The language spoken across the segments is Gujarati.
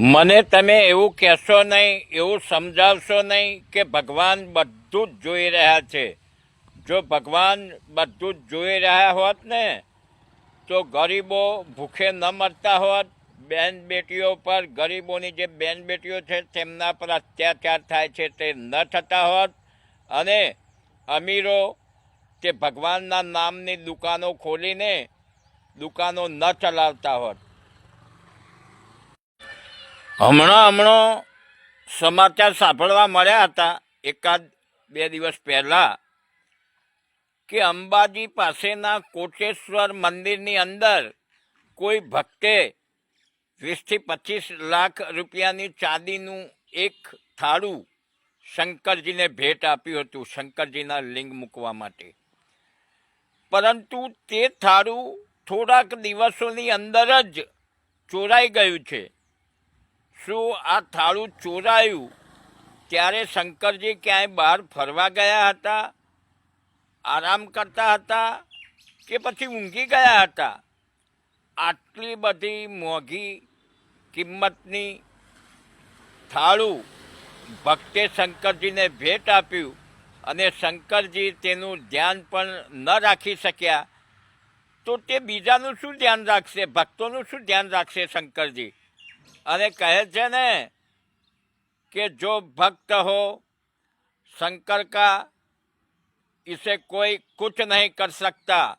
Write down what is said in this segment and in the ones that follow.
મને તમે એવું કહેશો નહીં, એવું સમજાવશો નહીં કે ભગવાન બધું જ જોઈ રહ્યા છે. જો ભગવાન બધું જ જોઈ રહ્યા હોત ને, તો ગરીબો ભૂખે ન મરતા હોત. બેન બેટીઓ પર ગરીબોની જે બેન બેટીઓ છે, તેમના પર અત્યાચાર થાય છે તે ન થતા હોત. અને અમીરો, તે ભગવાનના નામની દુકાનો ખોલીને દુકાનો ન ચલાવતા હોત. હમણાં હમણાં સમાચાર સાંભળવા મળ્યા હતા એકાદ બે દિવસ પહેલા કે અંબાજી પાસેના કોટેશ્વર મંદિરની અંદર કોઈ ભક્તે વીસથી પચીસ લાખ રૂપિયાની ચાંદીનું એક થાળું શંકરજીને ભેટ આપ્યું હતું શંકરજીના લિંગ મૂકવા માટે. પરંતુ તે થાળું થોડાક દિવસોની અંદર જ ચોરાઈ ગયું છે. શું આ થાળું ચોરાયું? ત્યારે શંકરજી ક્યાંય બહાર ફરવા ગયા હતા? આરામ કરતા હતા કે પછી ઊંઘી ગયા હતા? આટલી બધી મોંઘી કિંમતની થાળું ભક્તે શંકરજીને ભેટ આપ્યું અને શંકરજી તેનું ધ્યાન પણ ન રાખી શક્યા. તો તે બીજાનું શું ધ્યાન રાખશે? ભક્તોનું શું ધ્યાન રાખશે શંકરજી? અને કહે છે ને કે જો ભક્ત હો, શંકર કા इसे कोई कुछ नहीं कर सकता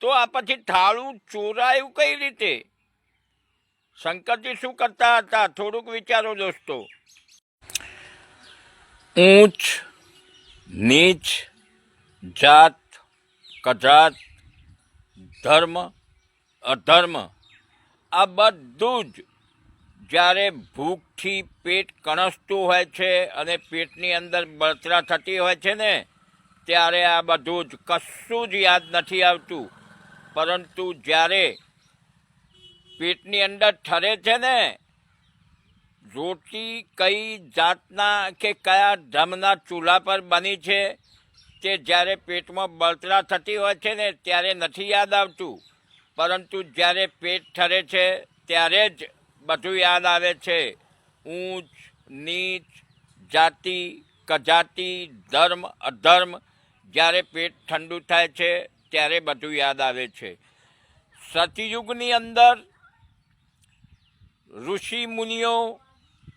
તો આ પછી થાળું ચોરાયું કઈ રીતે? શંકરજી શું કરતા હતા? થોડુંક વિચારો દોસ્તો. ઊંચ, નીચ, જાત, કજાત, ધર્મ, અધર્મ. આ બધું જ જ્યારે ભૂખથી પેટ કણસતું હોય છે અને પેટની અંદર બળતરા થતી હોય છે ને, ત્યારે આ બધું જ કશું જ યાદ નથી આવતું. પરંતુ જ્યારે પેટની અંદર ઠરે છે ને રોટી કઈ જાતના કે કયા ધમના ચૂલા પર બની છે, તે જ્યારે પેટમાં બળતરા થતી હોય છે ને, ત્યારે નથી યાદ આવતું. પરંતુ જ્યારે પેટ ઠરે છે, ત્યારે જ બધું યાદ આવે છે. ઊંચ, નીચ, જાતિ, કજાતિ, ધર્મ, અધર્મ. જ્યારે પેટ ઠંડુ થાય છે, ત્યારે બધું યાદ આવે છે. સતયુગની અંદર ઋષિ મુનિઓ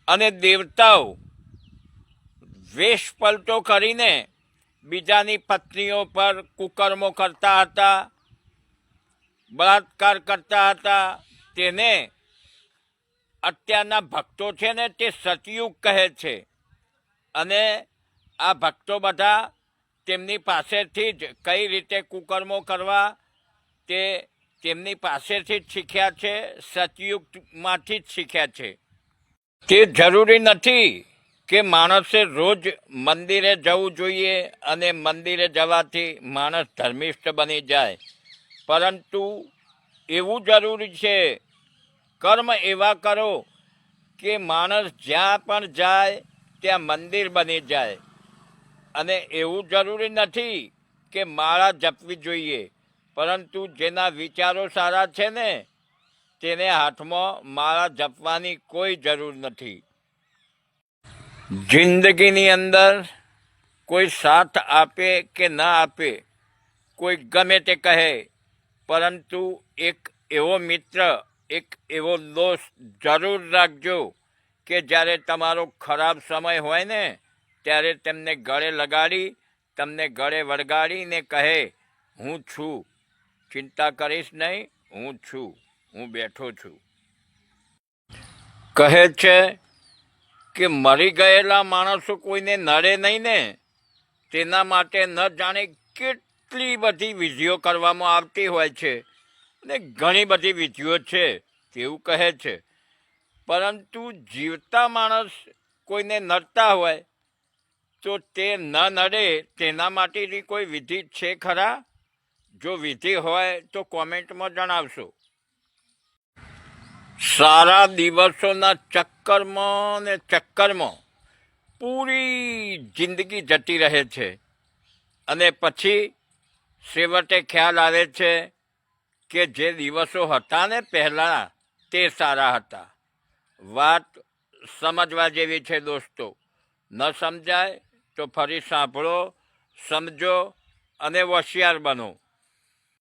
અને દેવતાઓ વેશ પલટો કરીને બીજાની પત્નીઓ પર કુકર્મો કરતા હતા. બળાત્કાર કરતા હતા. તેને અત્યારના ભક્તો છે ને તે સતયુગ કહે છે. અને આ ભક્તો બધા તેમની પાસેથી જ કઈ રીતે કુકર્મો કરવા તે તેમની પાસેથી જ શીખ્યા છે, સતયુગમાંથી જ શીખ્યા છે. તે જરૂરી નથી કે માણસે રોજ મંદિરે જવું જોઈએ અને મંદિરે જવાથી માણસ ધર્મિષ્ઠ બની જાય. પરંતુ એવું જરૂરી છે, કર્મ એવા કરો કે માણસ જ્યાં પણ જાય, ત્યાં મંદિર બની જાય. અને એવું જરૂરી નથી કે માળા જપવી જોઈએ, પરંતુ જેના વિચારો સારા છે ને, તેને હાથમાં માળા જપવાની કોઈ જરૂર નથી. જિંદગીની અંદર કોઈ સાથ આપે કે ના આપે, કોઈ ગમે તે કહે પરંતુ એક એવો મિત્ર, એક એવો દોસ્ત જરૂર રાખજો કે જ્યારે તમારો ખરાબ સમય હોય ને, ત્યારે તેમને ગળે લગાડી, તમને ગળે વળગાડીને કહે, હું છું. ચિંતા કરીશ નહીં, હું છું. હું બેઠો છું. કહે છે કે મરી ગયેલા માણસો કોઈને નડે નહીં ને? તેના માટે ન જાણે કેટલી બધી વિધિઓ કરવામાં આવતી હોય છે અને ઘણી બધી વિધિઓ છે તેવું કહે છે. પરંતુ જીવતા માણસ કોઈને નડતા હોય તો તે ન નડે તેના માટેની કોઈ વિધિ છે ખરા? જો વિધિ હોય તો કોમેન્ટમાં જણાવશો. સારા દિવસોના ચક્કરમાં ને ચક્કરમાં પૂરી જિંદગી જતી રહે છે. અને પછી છેવટે ખ્યાલ આવે છે કે જે દિવસો હતા ને પહેલાં તે સારા હતા. વાત સમજવા જેવી છે દોસ્તો. ન સમજાય તો ફરી સાંભળો, સમજો અને હોશિયાર બનો.